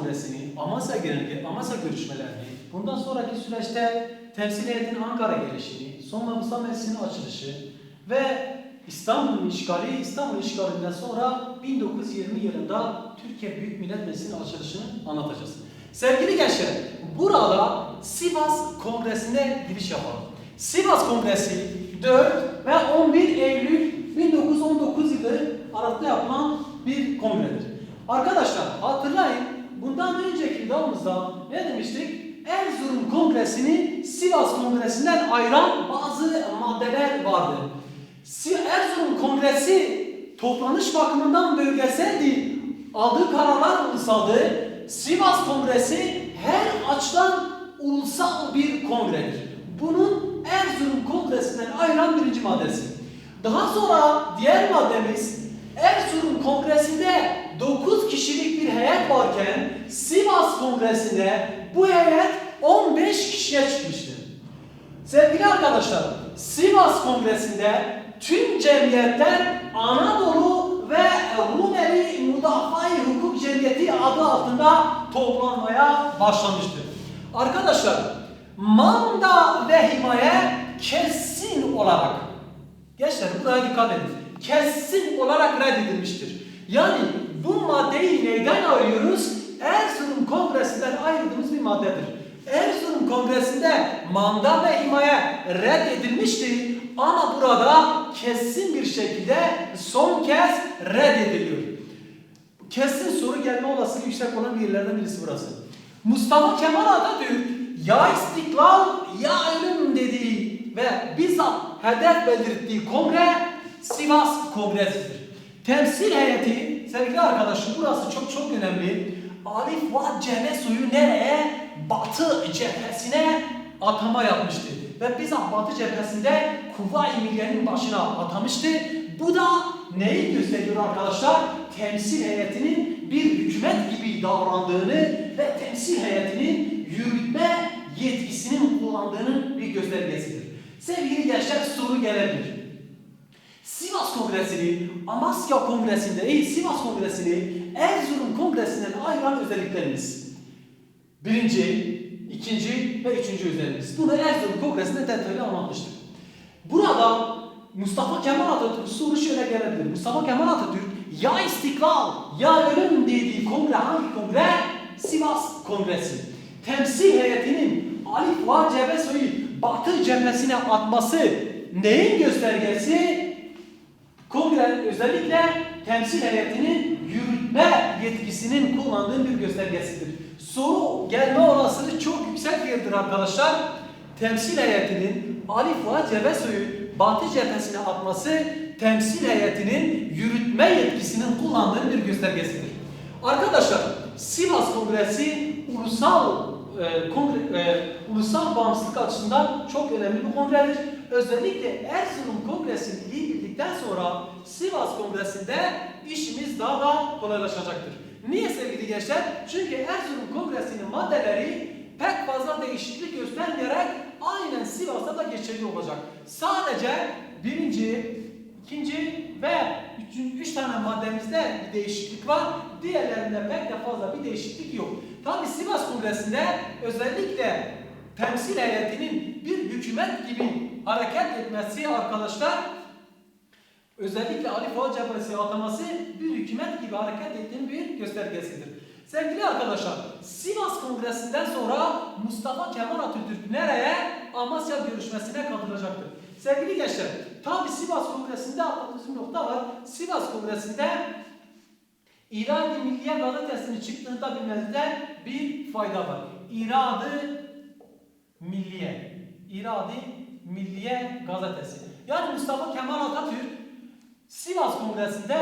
Kongresi'ni, Amasya Genelge, Amasya görüşmelerini, bundan sonraki süreçte temsil heyetin Ankara gelişini, sonra Musa Meclisi'nin açılışı ve İstanbul'un işgali, İstanbul işgalinden sonra 1920 yılında Türkiye Büyük Millet Meclisi'nin açılışını anlatacağız. Sevgili gençler, burada Sivas Kongresi'ne giriş yapalım. Sivas Kongresi 4 ve 11 Eylül 1919 yılı arasında yapılan bir kongredir. Arkadaşlar hatırlayın bundan önceki videomuzda ne demiştik? Erzurum Kongresi'ni Sivas Kongresi'nden ayıran bazı maddeler vardı. Erzurum Kongresi toplanış bakımından bölgeseldi. Aldığı kararlar ulusaldı. Sivas Kongresi her açıdan ulusal bir kongredir. Bunun Erzurum Kongresi'nden ayıran birinci maddesi. Daha sonra diğer maddemiz Erzurum Kongresi'nde 9 kişilik bir heyet varken Sivas Kongresi'nde bu heyet 15 kişiye çıkmıştır. Sevgili arkadaşlar, Sivas Kongresi'nde tüm cemiyetler Anadolu ve Rumeli Mudafaa-i Hukuk Cemiyeti adı altında toplanmaya başlamıştır. Arkadaşlar, manda ve himaye kesin olarak Gençler buraya dikkat edin. Kesin olarak reddedilmiştir. Yani bu maddeyi neyden arıyoruz? Erzurum Kongresi'nden ayrıldığımız bir maddedir. Erzurum Kongresi'nde manda ve himaye reddedilmişti ama burada kesin bir şekilde son kez reddediliyor. Kesin soru gelme olasılığı yüksek olan yerlerden birisi burası. Mustafa Kemal Atatürk ya istiklal ya ölüm dediği ve bizzat hedef belirttiği kongre Sivas Kongresi'dir. Temsil heyeti sevgili arkadaşım burası çok çok önemli. Arif Vat Cemesu'yu nereye? Batı cephesine atama yapmıştı. Ve bizzat Batı cephesinde Kuvayi Milliye'nin başına atamıştı. Bu da neyi gösteriyor arkadaşlar? Temsil heyetinin bir hükümet gibi davrandığını ve temsil heyetinin yürütme yetkisinin kullandığının bir göstergesidir. Sevgili gençler soru gelebilir. Sivas Kongresi'ni, Amasya Kongresi'nde değil Sivas Kongresi'ni Erzurum Kongresi'nden ayıran özelliklerimiz. Birinci, ikinci ve üçüncü özelliğimiz. Bunu Erzurum Kongresi'nde detaylı anlatmıştık. Burada Mustafa Kemal Atatürk soru şöyle gelebilir. Mustafa Kemal Atatürk ya istiklal ya ölüm dediği kongre hangi kongre? Sivas Kongresi. Temsil heyetinin Ali Fuat Cebesoy'u Batı cephesine atması neyin göstergesi? Kongre özellikle temsil heyetinin yürütme yetkisinin kullandığı bir göstergesidir. Soru gelme olasılığı çok yüksek yerdir arkadaşlar. Temsil heyetinin Ali Fuat Cebesoy'u Batı cephesine atması temsil heyetinin yürütme yetkisinin kullandığı bir göstergesidir. Arkadaşlar Sivas Kongresi ulusal e, kongre, e, ulusal bağımsızlık açısından çok önemli bir kongredir. Özellikle Erzurum Kongresi'ni iyi bildikten sonra Sivas Kongresi'nde işimiz daha da kolaylaşacaktır. Niye sevgili gençler? Çünkü Erzurum Kongresi'nin maddeleri pek fazla değişiklik göstermeyerek aynen Sivas'ta da geçerli olacak. Sadece birinci, ikinci ve üçüncü, üç tane maddemizde bir değişiklik var. Diğerlerinde pek de fazla bir değişiklik yok. Tabi Sivas Kongresi'nde özellikle temsil heyetinin bir hükümet gibi hareket etmesi arkadaşlar özellikle Ali Fuat Cephesi ataması bir hükümet gibi hareket ettiğinin bir göstergesidir. Sevgili arkadaşlar, Sivas Kongresi'nden sonra Mustafa Kemal Atatürk nereye? Amasya görüşmesine katılacaktır. Sevgili gençler, tabi Sivas Kongresi'nde atladığımız nokta var. Sivas Kongresi'nde İrade Milliye Gazetesi'nin çıktığında bilmenizde bir fayda var. İrade Milliye. İrade Milliye Gazetesi. Yani Mustafa Kemal Atatürk Sivas Kongresi'nde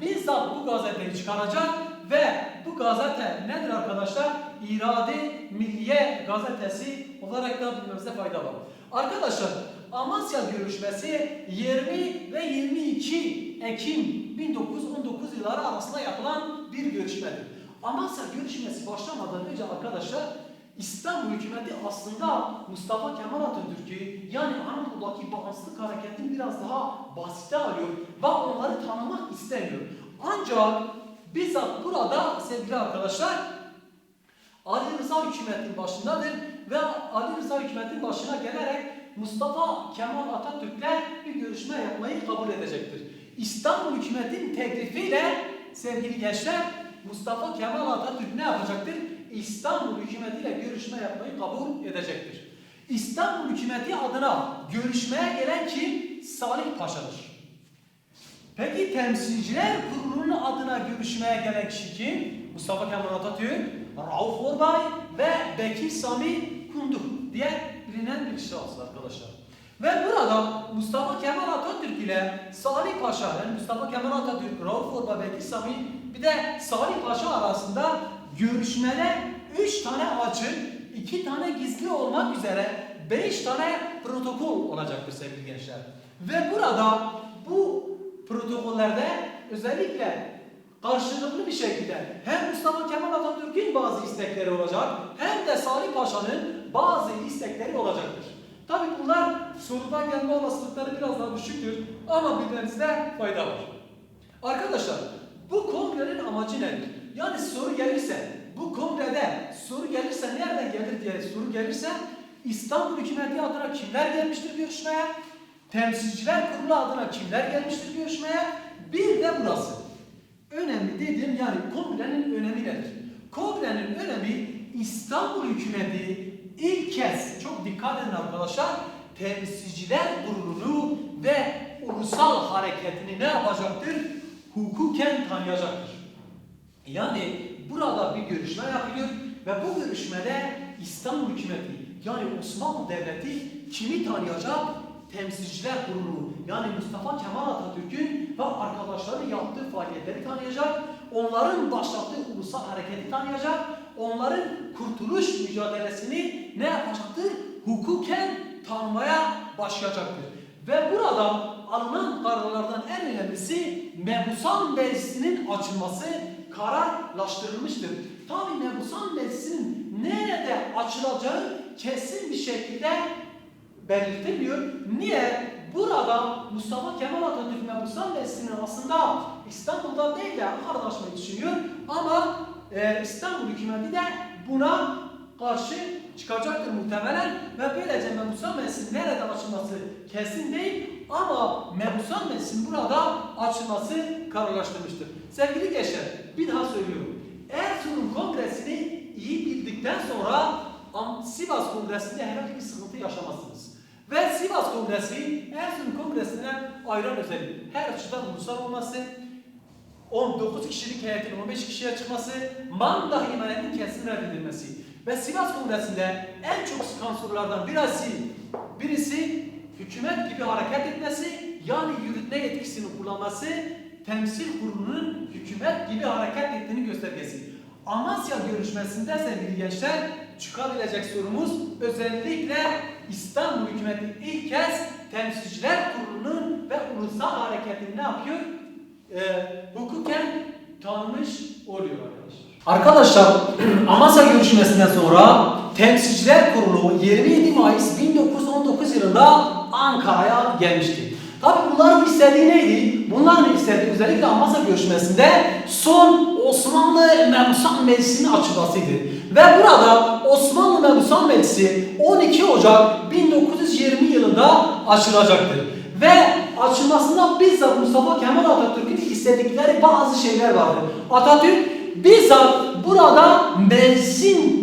bizzat bu gazeteyi çıkaracak ve bu gazete nedir arkadaşlar? İrade Milliye Gazetesi olarak da bilmemizde fayda var. Arkadaşlar Amasya görüşmesi 20 ve 22 Ekim 1919 yılları arasında yapılan bir görüşmedir. Amasya görüşmesi başlamadan önce arkadaşlar İstanbul hükümeti aslında Mustafa Kemal Atatürk'ü yani Anadolu'daki bağımsızlık hareketini biraz daha basite alıyor ve onları tanımak istemiyor. Ancak bizzat burada sevgili arkadaşlar Ali Rıza hükümetinin başındadır ve Ali Rıza hükümetinin başına gelerek Mustafa Kemal Atatürk'le bir görüşme yapmayı kabul edecektir. İstanbul hükümetinin teklifiyle sevgili gençler Mustafa Kemal Atatürk ne yapacaktır? İstanbul hükümetiyle görüşme yapmayı kabul edecektir. İstanbul hükümeti adına görüşmeye gelen kim? Salih Paşa'dır. Peki temsilciler kurulunun adına görüşmeye gelen kişi kim? Mustafa Kemal Atatürk, Rauf Orbay ve Bekir Sami Kundur diye bilinen bir şahıs arkadaşlar. Ve burada Mustafa Kemal Atatürk ile Salih Paşa, yani Mustafa Kemal Atatürk, Rauf Orbay, Bekir Sami bir de Salih Paşa arasında görüşmede 3 tane açık, 2 tane gizli olmak üzere 5 tane protokol olacaktır sevgili gençler. Ve burada bu protokollerde özellikle karşılıklı bir şekilde hem Mustafa Kemal Atatürk'ün bazı istekleri olacak hem de Salih Paşa'nın bazı istekleri olacaktır. Tabi bunlar sorudan gelme olasılıkları biraz daha düşüktür ama bilmenizde fayda var. Arkadaşlar bu kongrenin amacı nedir? Yani soru gelirse bu kongrede soru gelirse nereden gelir diye soru gelirse İstanbul hükümeti adına kimler gelmiştir görüşmeye? Temsilciler kurulu adına kimler gelmiştir görüşmeye? Bir de burası. Önemli dediğim yani kongrenin önemi nedir? Kongrenin önemi İstanbul hükümeti ilk kez çok dikkat edin arkadaşlar temsilciler kurulunu ve ulusal hareketini ne yapacaktır? Hukuken tanıyacaktır. Yani burada bir görüşme yapılıyor ve bu görüşmede İstanbul hükümeti yani Osmanlı Devleti kimi tanıyacak? Temsilciler Kurulu yani Mustafa Kemal Atatürk'ün ve arkadaşları yaptığı faaliyetleri tanıyacak, onların başlattığı ulusal hareketi tanıyacak, onların kurtuluş mücadelesini ne yapacaktır? Hukuken tanımaya başlayacaktır. Ve burada alınan kararlardan en önemlisi Mebusan Meclisi'nin açılması kararlaştırılmıştır. Tabi Mebusan Meclisi'nin nerede açılacağı kesin bir şekilde belirtilmiyor. Niye? Burada Mustafa Kemal Atatürk Mebusan Meclisi'nin aslında İstanbul'da değil de Ankara'da açmayı düşünüyor. Ama e, İstanbul hükümeti de buna karşı çıkacaktır muhtemelen ve böylece Mebusan Meclisi'nin nerede açılması kesin değil ama Mebusan Meclisi'nin burada açılması kararlaştırmıştır. Sevgili gençler bir daha söylüyorum. Erzurum Kongresi'ni iyi bildikten sonra Sivas Kongresi'nde herhangi bir sıkıntı yaşamazsınız. Ve Sivas Kongresi Erzurum Kongresi'nden ayıran özellik her açıdan ulusal olması, 19 kişilik heyetin 15 kişiye çıkması, manda himayetin kesin reddedilmesi ve Sivas Kongresi'nde en çok sıkan sorulardan birisi, birisi hükümet gibi hareket etmesi, yani yürütme yetkisini kullanması, temsil kurulunun hükümet gibi hareket ettiğini göstergesi. Amasya görüşmesinde sevgili gençler çıkabilecek sorumuz özellikle İstanbul hükümeti ilk kez temsilciler kurulunun ve ulusal hareketini ne yapıyor? Ee, hukuken tanımış oluyor arkadaşlar. Arkadaşlar Amasya görüşmesinden sonra Temsilciler Kurulu 27 Mayıs 1919 yılında Ankara'ya gelmişti. Tabi bunların istediği neydi? Bunların istediği özellikle Amasya görüşmesinde son Osmanlı Mebusan Meclisi'nin açılmasıydı. Ve burada Osmanlı Mebusan Meclisi 12 Ocak 1920 yılında açılacaktır. Ve açılmasında bizzat Mustafa Kemal Atatürk'ün istedikleri bazı şeyler vardı. Atatürk bizzat burada meclisin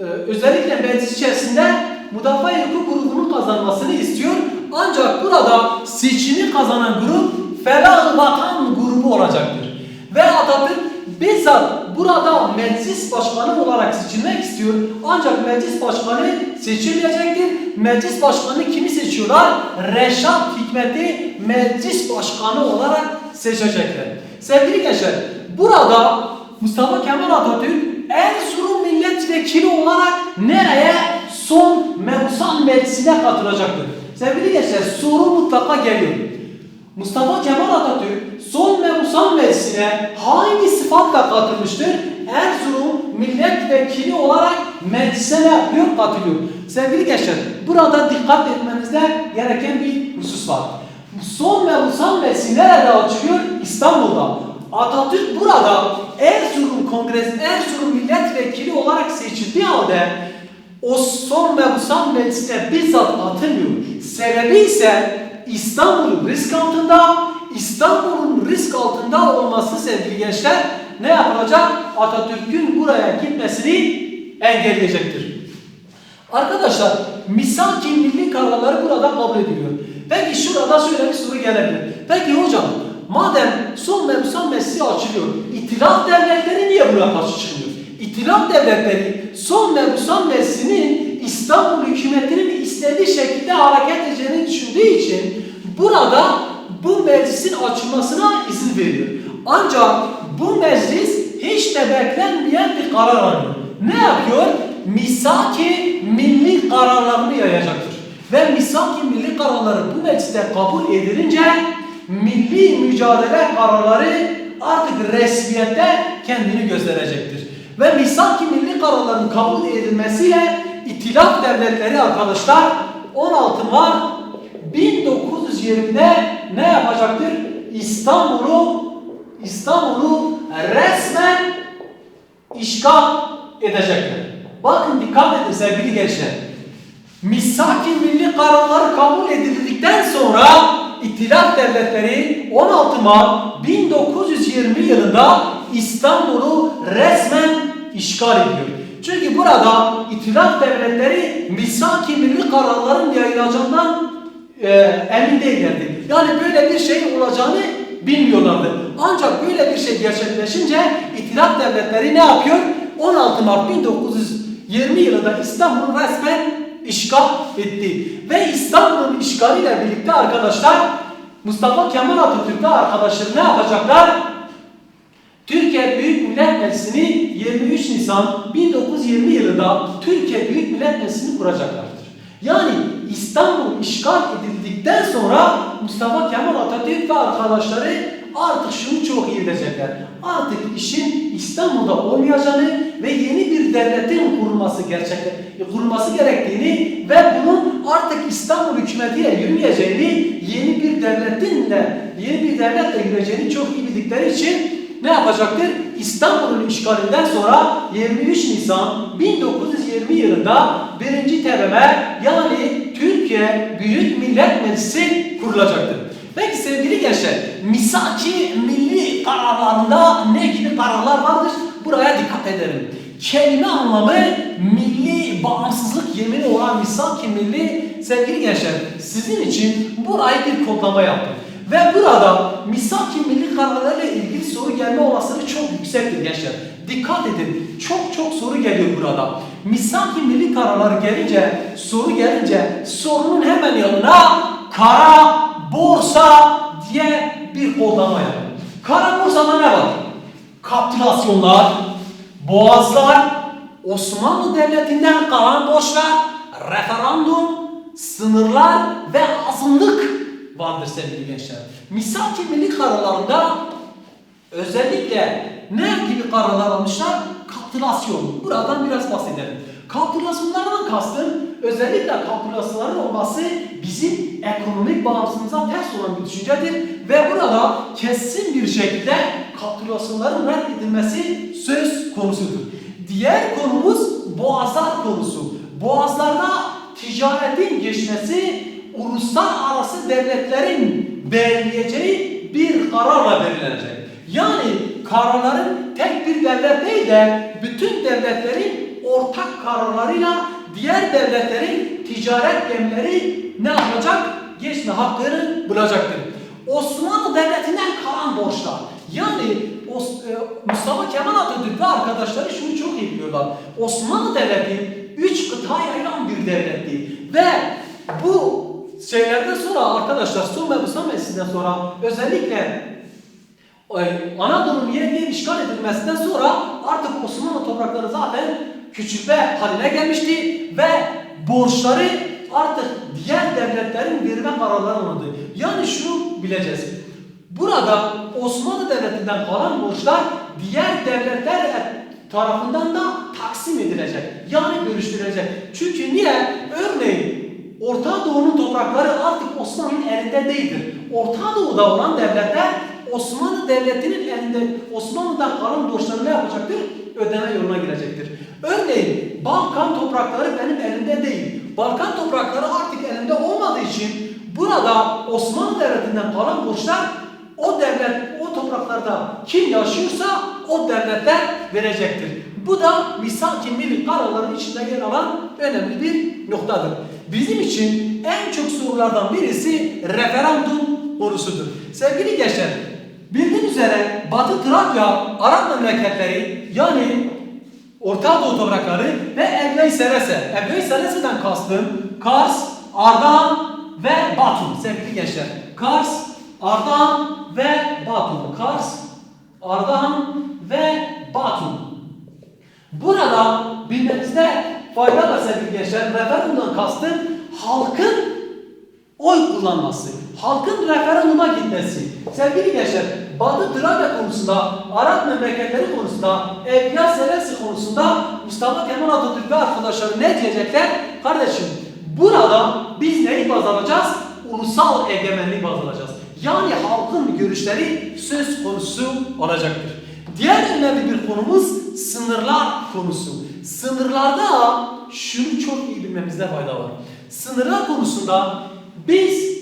e, özellikle meclis içerisinde müdafaa hukuk grubunun kazanmasını istiyor. Ancak burada seçimi kazanan grup Felah Vatan grubu olacaktır. Ve Atatürk bizzat burada meclis başkanı olarak seçilmek istiyor. Ancak meclis başkanı seçilmeyecektir. Meclis başkanı kimi seçiyorlar? Reşat Hikmet'i meclis başkanı olarak seçecekler. Sevgili gençler, burada Mustafa Kemal Atatürk Erzurum milletvekili olarak nereye? Son Mebusan Meclisi'ne katılacaktır. Sevgili gençler soru mutlaka geliyor. Mustafa Kemal Atatürk son Mebusan Meclisi'ne hangi sıfatla katılmıştır? Erzurum milletvekili olarak meclise ne yapıyor? Katılıyor. Sevgili gençler burada dikkat etmenizde gereken bir husus var. Son Mebusan Meclisi nerede açılıyor? İstanbul'da. Atatürk burada Erzurum Kongresi, Erzurum Milletvekili vekili olarak seçildiği halde o son mebusan meclisine bizzat atılmıyor. Sebebi ise İstanbul'un risk altında, İstanbul'un risk altında olması sevgili gençler ne yapılacak? Atatürk'ün buraya gitmesini engelleyecektir. Arkadaşlar misaki milli kararları burada kabul ediliyor. Peki şurada şöyle bir soru gelebilir. Peki hocam madem son mebusan meclisi açılıyor, İtilaf devletleri niye buraya karşı çıkmıyor? İtilaf devletleri son mebusan meclisinin İstanbul hükümetinin istediği şekilde hareket edeceğini düşündüğü için burada bu meclisin açılmasına izin veriyor. Ancak bu meclis hiç de beklenmeyen bir karar alıyor. Ne yapıyor? Misaki milli kararlarını yayacaktır. Ve misaki milli kararları bu mecliste kabul edilince milli mücadele kararları artık resmiyette kendini gösterecektir. Ve misaki milli kararların kabul edilmesiyle İtilaf devletleri arkadaşlar 16 Mart 1920'de ne yapacaktır? İstanbul'u İstanbul'u resmen işgal edecekler. Bakın dikkat edin sevgili gençler. Misaki milli kararları kabul edildikten sonra İtilaf devletleri 16 Mart 1920 yılında İstanbul'u resmen işgal ediyor. Çünkü burada İtilaf devletleri misaki milli kararların yayılacağından e, emin değillerdi. Yani böyle bir şey olacağını bilmiyorlardı. Ancak böyle bir şey gerçekleşince İtilaf devletleri ne yapıyor? 16 Mart 1920 yılında İstanbul'u resmen işgal etti. Ve İstanbul'un işgaliyle birlikte arkadaşlar Mustafa Kemal Atatürk ve arkadaşları ne yapacaklar? Türkiye Büyük Millet Meclisi'ni 23 Nisan 1920 yılında Türkiye Büyük Millet Meclisi'ni kuracaklardır. Yani İstanbul işgal edildikten sonra Mustafa Kemal Atatürk ve arkadaşları artık şunu çok iyi bilecekler. Artık işin İstanbul'da olmayacağını ve yeni bir devletin kurulması gerçekten kurulması gerektiğini ve bunun artık İstanbul hükümetiyle yürümeyeceğini, yeni bir devletinle, yeni bir devletle yürüyeceğini çok iyi bildikleri için ne yapacaktır? İstanbul'un işgalinden sonra 23 Nisan 1920 yılında 1. TBMM yani Türkiye Büyük Millet Meclisi kurulacaktır. Sevgili gençler, misaki milli kararlarında ne gibi kararlar vardır? Buraya dikkat edelim. Kelime anlamı milli bağımsızlık yemini olan misaki milli sevgili gençler sizin için burayı bir kodlama yaptım. Ve burada misaki milli kararlarıyla ilgili soru gelme olasılığı çok yüksektir gençler. Dikkat edin. Çok çok soru geliyor burada. Misaki milli kararları gelince, soru gelince sorunun hemen yanına kara borsa diye bir kodlama yapın. Kara borsada ne var? Kapitülasyonlar, boğazlar, Osmanlı Devleti'nden kalan borçlar, referandum, sınırlar ve azınlık vardır sevgili gençler. Misaki milli kararlarında özellikle ne gibi kararlar almışlar? Kapitülasyon. Buradan biraz bahsedelim. Kapitülasyonlardan kastım özellikle kapitülasyonların olması bizim ekonomik bağımsızlığımıza ters olan bir düşüncedir ve burada kesin bir şekilde kapitülasyonların reddedilmesi söz konusudur. Diğer konumuz boğazlar konusu. Boğazlarda ticaretin geçmesi uluslararası devletlerin belirleyeceği bir kararla belirlenecek. Yani kararların tek bir devlet değil de bütün devletlerin ortak kararlarıyla diğer devletlerin ticaret gemileri ne yapacak? Geçme hakkını bulacaktır. Osmanlı Devleti'nden kalan borçlar. Yani e, Mustafa Kemal Atatürk ve arkadaşları şunu çok iyi biliyorlar. Osmanlı Devleti üç kıtaya ayrılan bir devletti. Ve bu şeylerden sonra arkadaşlar son ve Musa sonra özellikle e, Anadolu'nun yeniden işgal edilmesinden sonra artık Osmanlı toprakları zaten küçülme haline gelmişti ve borçları artık diğer devletlerin verme kararları alındı. Yani şunu bileceğiz. Burada Osmanlı Devleti'nden kalan borçlar diğer devletler tarafından da taksim edilecek. Yani bölüştürülecek. Çünkü niye? Örneğin Orta Doğu'nun toprakları artık Osmanlı'nın elinde değildir. Orta Doğu'da olan devletler Osmanlı Devleti'nin elinde Osmanlı'dan kalan borçlarını yapacaktır? Ödeme yoluna girecektir. Toprakları benim elimde değil. Balkan toprakları artık elimde olmadığı için burada Osmanlı Devleti'nden kalan borçlar o devlet, o topraklarda kim yaşıyorsa o devletler verecektir. Bu da misak-ı milli kararların içinde yer alan önemli bir noktadır. Bizim için en çok sorulardan birisi referandum konusudur. Sevgili gençler, bildiğiniz üzere Batı Trakya, Arap memleketleri yani Orta Doğu toprakları ve Egney Serese. Egney Serese'den kastım Kars, Ardahan ve Batum sevgili gençler. Kars, Ardahan ve Batum. Kars, Ardahan ve Batum. Burada bilmenizde fayda var sevgili gençler. Referandumdan kastım halkın oy kullanması, halkın referanduma gitmesi. Sevgili gençler, Batı Trakya konusunda, Arap memleketleri konusunda, Evliya Selesi konusunda Mustafa Kemal Atatürk ve arkadaşları ne diyecekler? Kardeşim, burada biz neyi baz alacağız? Ulusal egemenliği baz alacağız. Yani halkın görüşleri söz konusu olacaktır. Diğer önemli bir konumuz sınırlar konusu. Sınırlarda şunu çok iyi bilmemizde fayda var. Sınırlar konusunda biz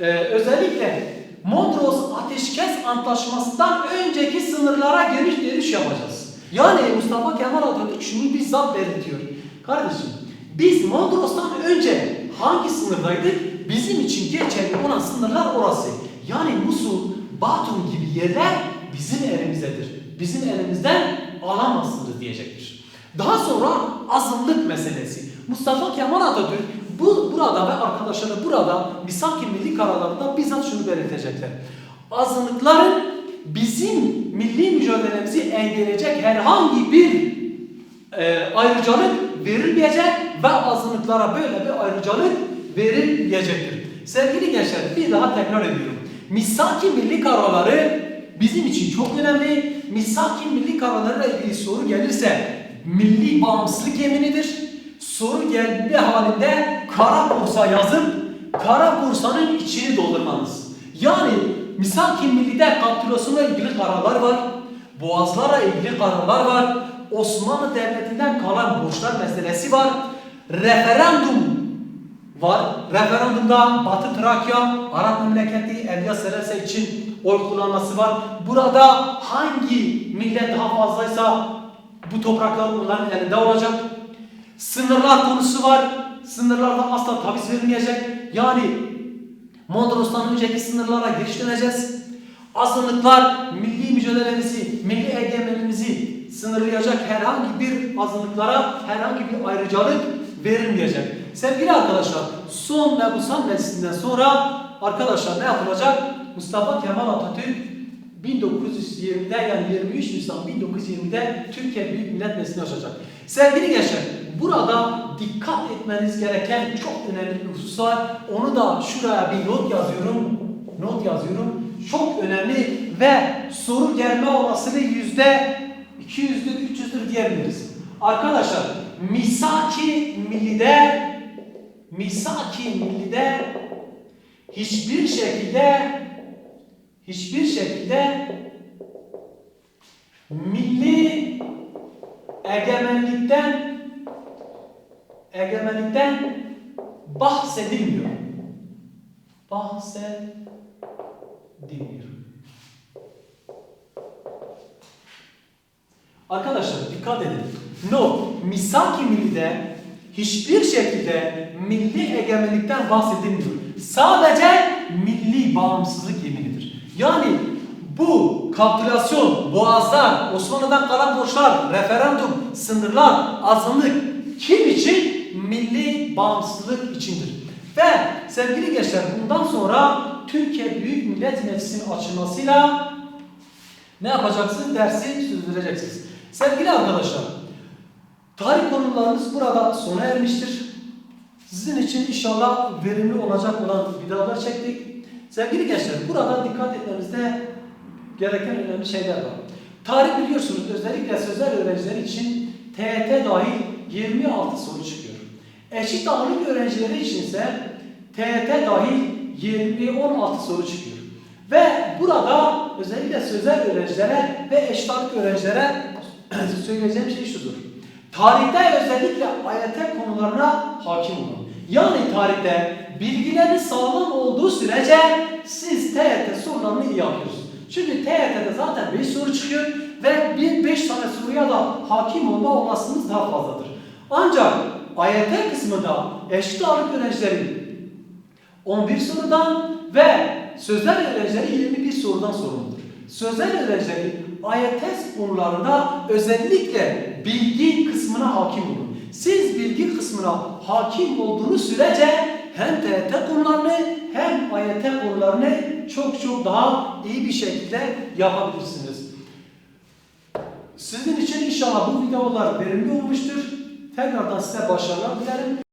e, özellikle Mondros Ateşkes Antlaşması'ndan önceki sınırlara geniş dönüş yapacağız. Yani Mustafa Kemal Atatürk şunu bizzat belirtiyor. Kardeşim biz Mondros'tan önce hangi sınırdaydık? Bizim için geçerli olan sınırlar orası. Yani Musul, Batum gibi yerler bizim elimizdedir. Bizim elimizden alamazsınız diyecektir. Daha sonra azınlık meselesi. Mustafa Kemal Atatürk bu burada ve arkadaşları burada misak-ı milli kararlarında bizzat şunu belirtecekler. Azınlıkların bizim milli mücadelemizi engelleyecek herhangi bir e, ayrıcalık verilmeyecek ve azınlıklara böyle bir ayrıcalık verilmeyecektir. Sevgili gençler bir daha tekrar ediyorum. Misak-ı milli kararları bizim için çok önemli. Misak-ı milli kararlarıyla ilgili soru gelirse milli bağımsızlık yeminidir. Soru geldiği halinde kara borsa yazıp kara borsanın içini doldurmanız. Yani misak-ı millide kapitülasyonla ilgili kararlar var. Boğazlarla ilgili kararlar var. Osmanlı Devleti'nden kalan borçlar meselesi var. Referandum var. Referandumda Batı Trakya, Arap memleketi Evliya Serese için oy kullanması var. Burada hangi millet daha fazlaysa bu topraklar onların elinde olacak. Sınırlar konusu var. Sınırlarda asla taviz verilmeyecek. Yani Mondros'tan önceki sınırlara giriş döneceğiz. Azınlıklar milli mücadelemizi, milli egemenliğimizi sınırlayacak herhangi bir azınlıklara herhangi bir ayrıcalık verilmeyecek. Sevgili arkadaşlar, son ve bu son meclisinden sonra arkadaşlar ne yapılacak? Mustafa Kemal Atatürk 1920'de yani 23 Nisan 1920'de Türkiye Büyük Millet Meclisi'ni açacak. Sevgili gençler, burada dikkat etmeniz gereken çok önemli bir husus var. Onu da şuraya bir not yazıyorum. Not yazıyorum. Çok önemli ve soru gelme olasılığı yüzde 200'dür, 300'dür diyebiliriz. Arkadaşlar, misaki millide misaki millide hiçbir şekilde hiçbir şekilde milli egemenlikten egemenlikten bahsedilmiyor. Bahsedilmiyor. Arkadaşlar dikkat edin. No, misak-ı millide hiçbir şekilde milli egemenlikten bahsedilmiyor. Sadece milli bağımsızlık yeminidir. Yani bu kapitülasyon, boğazlar, Osmanlı'dan kalan borçlar, referandum, sınırlar, azınlık kim için? Milli bağımsızlık içindir. Ve sevgili gençler bundan sonra Türkiye Büyük Millet Meclisi'nin açılmasıyla ne yapacaksınız? Dersi sürdüreceksiniz. Sevgili arkadaşlar, tarih konularımız burada sona ermiştir. Sizin için inşallah verimli olacak olan videolar çektik. Sevgili gençler, burada dikkat etmemizde gereken önemli şeyler var. Tarih biliyorsunuz özellikle sözel öğrenciler için TET dahil 26 soru çıkıyor. Eşit ağırlık öğrencileri için ise TET dahil 20 16 soru çıkıyor. Ve burada özellikle sözel öğrencilere ve eşit ağırlık öğrencilere söyleyeceğim şey şudur. Tarihte özellikle AYT konularına hakim olun. Yani tarihte bilgilerin sağlam olduğu sürece siz TYT sorularını iyi yapıyorsunuz. Çünkü TYT'de zaten 5 soru çıkıyor ve bir 5 tane soruya da hakim olma olasılığınız daha fazladır. Ancak AYT kısmında eşit ağırlık öğrencileri 11 sorudan ve sözel öğrencileri 21 sorudan sorumludur. Sözel öğrencileri AYT konularında özellikle bilgi kısmına hakim olun. Siz bilgi kısmına hakim olduğunuz sürece hem TYT konularını hem AYT konularını çok çok daha iyi bir şekilde yapabilirsiniz. Sizin için inşallah bu videolar verimli olmuştur. Tekrardan size başarılar dilerim.